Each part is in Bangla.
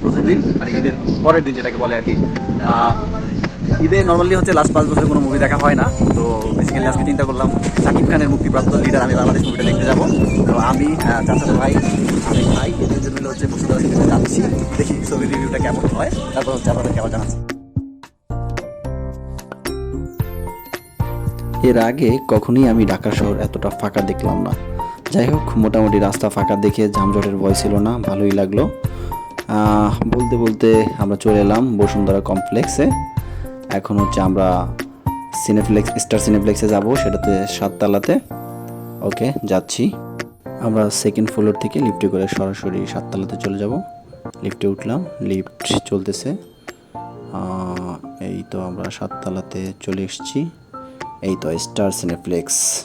প্রথম দিন মানে ঈদের পরের দিন যেটাকে বলে আর কি ঈদে নর্মালি হচ্ছে লাস্ট পাঁচ বছর কোনো মুভি দেখা হয় না। তো বেসিক্যালি আজকে চিন্তা করলাম, সাকিব খানের মুক্তিপ্রাপ্ত লিডার আমি বাংলাদেশ মুভিটা দেখতে যাব। তো আমি চাচাতো ভাই, আমি ভাই দুজন মিলে হচ্ছে বসুন্ধরা যাচ্ছি, দেখি ছবির রিভিউটা কেমন হয়। তারপর হচ্ছে আপনাদেরকে আবার জানাচ্ছি। এর আগে কখনোই আমি ঢাকা শহর এতটা ফাঁকা দেখলাম না। যাই হোক, মোটামুটি রাস্তা ফাঁকা দেখে যানজটের ভয় ছিল না, ভালোই লাগল। বলতে বলতে আমরা চলে এলাম বসুন্ধরা কমপ্লেক্সে। এখন হচ্ছে আমরা সিনেপ্লেক্স স্টার সিনেপ্লেক্সে যাব, সেটাতে সাততলাতে। ওকে, যাচ্ছি। আমরা সেকেন্ড ফ্লোর থেকে লিফটে করে সরাসরি সাততলাতে চলে যাব। লিফটে উঠলাম লিফট চলতেছে। এই তো আমরা সাততলাতে চলে এসেছি। এই তো স্টার সিনেপ্লেক্স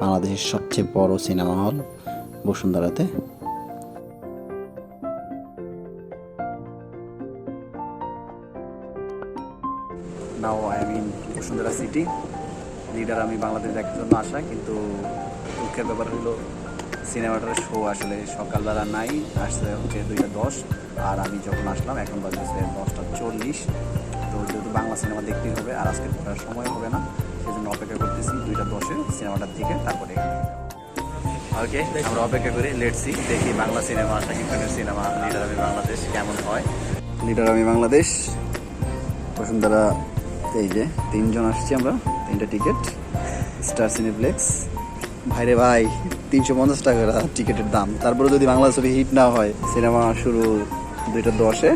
বাংলাদেশের সবচেয়ে বড় cinema hall বসুন্ধরাতে। Now I mean Bashundhara city leader আমি বাংলাদেশ দেখার জন্য আসা কিন্তু দুঃখের ব্যাপার হলো, সিনেমাটার শো আসলে সকালবেলা নাই, আসছে হচ্ছে দুইটা দশ, আর আমি যখন আসলাম, এখন বাজছে দশটা চল্লিশ। তো যেহেতু বাংলা সিনেমা দেখতেই হবে, আর আজকে ঘোরার সময় হবে না সেই জন্য অপেক্ষা করতেছি দুইটা দশে সিনেমাটার দিকে, তারপরে। ওকে, আমরা অপেক্ষা করি লেটসি দেখি বাংলা সিনেমা, শাকিব খানের সিনেমা লিডার আমি বাংলাদেশ কেমন হয়? লিডার আমি বাংলাদেশ বসুন্ধরা এই যে তিনজন আসছি আমরা, তিনটা টিকিট স্টার সিনেপ্লেক্স ভাইরে ভাই, তিনশো পঞ্চাশ টাকা টিকিটের দাম। তারপরে যদি বাংলা ছবি হিট না হয়, সিনেমা শুরু দুইটা দশে।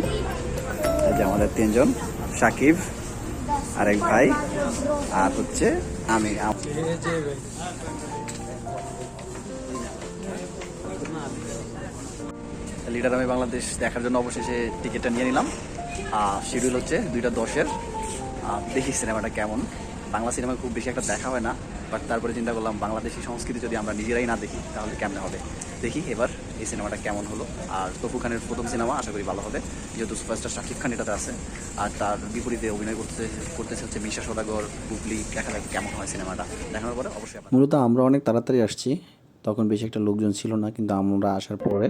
এই যে আমাদের তিনজন, সাকিব, আরেক ভাই, আর হচ্ছে আমি। লিডার আমি বাংলাদেশ দেখার জন্য অবশেষে টিকিটটা নিয়ে নিলাম। আর শিডিউল হচ্ছে দুইটা দশের। দেখি সিনেমাটা কেমন? বাংলা সিনেমা খুব বেশি একটা দেখা হয় না বাট তারপরে চিন্তা করলাম বাংলাদেশি সংস্কৃতি যদি আমরা নিজেরাই না দেখি, তাহলে কেমন হবে? দেখি এবার এই সিনেমাটা কেমন হলো। আর তপু খানের প্রথম সিনেমা আশা করি ভালো হবে, যেহেতু সুপারস্টার শাকিব খান এটাতে আছে। আর তার বিপরীতে অভিনয় করতে করতেছে হচ্ছে মিশা সদাগর, বুবলি, দেখা যাক কেমন হয় সিনেমাটা। দেখানোর পরে অবশ্যই মূলত আমরা অনেক তাড়াতাড়ি আসছি, তখন বেশি একটা লোকজন ছিল না, কিন্তু আমরা আসার পরে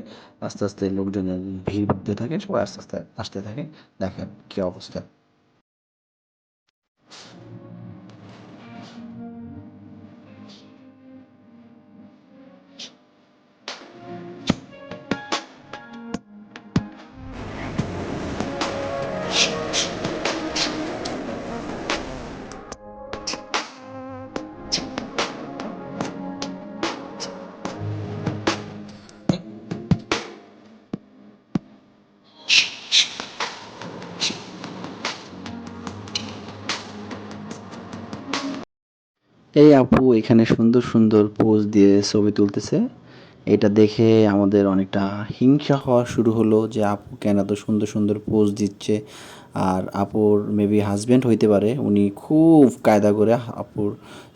আস্তে আস্তে লোকজনের ভিড় বাড়তে থাকে, সবাই আস্তে আস্তে আসতে থাকে দেখেন কী অবস্থা। এই আপু এখানে সুন্দর সুন্দর পোজ দিয়ে ছবি তুলতেছে। এটা দেখে আমাদের অনেকটা হিংসা হওয়া শুরু হলো যে আপু কেন এত সুন্দর সুন্দর পোজ দিচ্ছে। আর আপুর মেবি হাজব্যান্ড হইতে পারে, উনি খুব কায়দা করে আপুর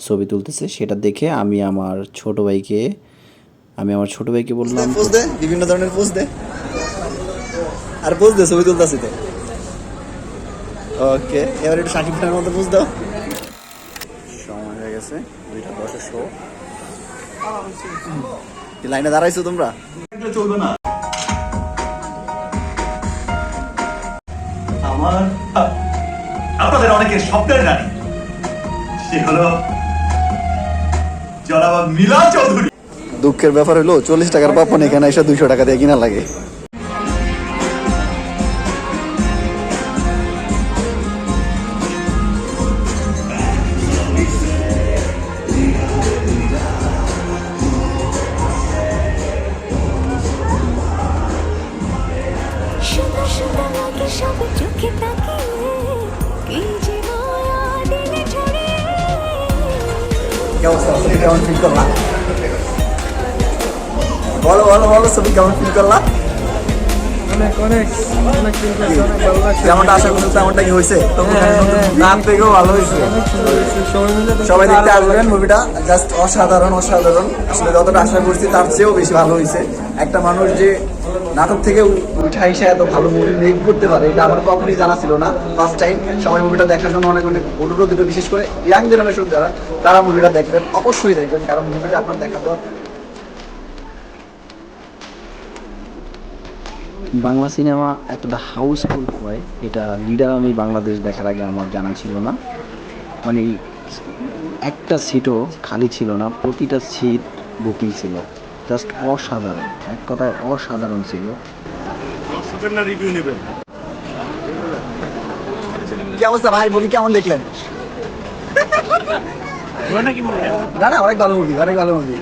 ছবি তুলতেছে। সেটা দেখে আমি আমার ছোট ভাইকে, আমি আমার ছোট ভাইকে বললাম পোজ দে বিভিন্ন ধরনের পোজ দে। আর পোজ দে, ছবি তুলতেছি ওকে এবার একটু শাকিব খানের মতো পোজ দাও। লাইনে দাঁড়াইছো তোমরা? চলবে না। আমার আপনাদের অনেকের স্বপ্নের রানী। সে হলো জনাব মিলা চৌধুরী। দুঃখের ব্যাপার হলো চল্লিশ টাকার পাপন এখানে এসে দুইশো টাকা দিয়ে কিনা লাগে। সব চোখে তাকিয়ে কি যে মায়া দিলে ছড়িয়ে। কেমন কেমন ফিল করলাম বলো বলো বলো ছবি কেমন ফিল করলাম যেমনটা আশা করছ তেমনটা কি হয়েছে। নাম থেকেও ভালো হয়েছে। সবাই দেখতে আসবেন মুভিটা জাস্ট অসাধারণ অসাধারণ। আসলে যতটা আশা করছি তার চেয়েও বেশি ভালো হয়েছে। একটা মানুষ যে নাটক থেকে উঠা এসে এত ভালো মুভি মেক করতে পারে, এটা আমার কখনই জানা ছিল না। ফার্স্ট টাইম সবাই মুভিটা দেখার জন্য অনেক অনেক অনুরোধ দিল বিশেষ করে ইয়াং জেনারেশন যারা, তারা মুভিটা দেখবেন, অবশ্যই দেখবেন, কারণ মুভিটা আপনার দেখা বাংলা সিনেমা এতটা হাউসফুল হয়, এটা লিডার আমি বাংলাদেশ দেখার আগে আমার জানা ছিল না। মানে একটা সিটও খালি ছিল না, প্রতিটা সিট বুকিং ছিল। জাস্ট অসাধারণ। এক কথায় অসাধারণ ছিল। কি অবস্থা ভাই? মুভি কেমন দেখলেন? না না অনেক ভালো মুভি অনেক ভালো মুভি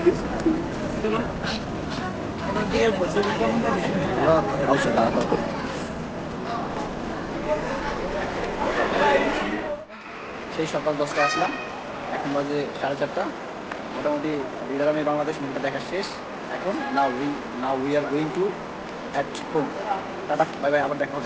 সেই সকাল দশটায় আসলাম। এখন বাজে সাড়ে চারটা। মোটামুটি বাংলাদেশ মুভিটা দেখা শেষ। এখন। Now we now we are going to at home tata bye bye আবার দেখা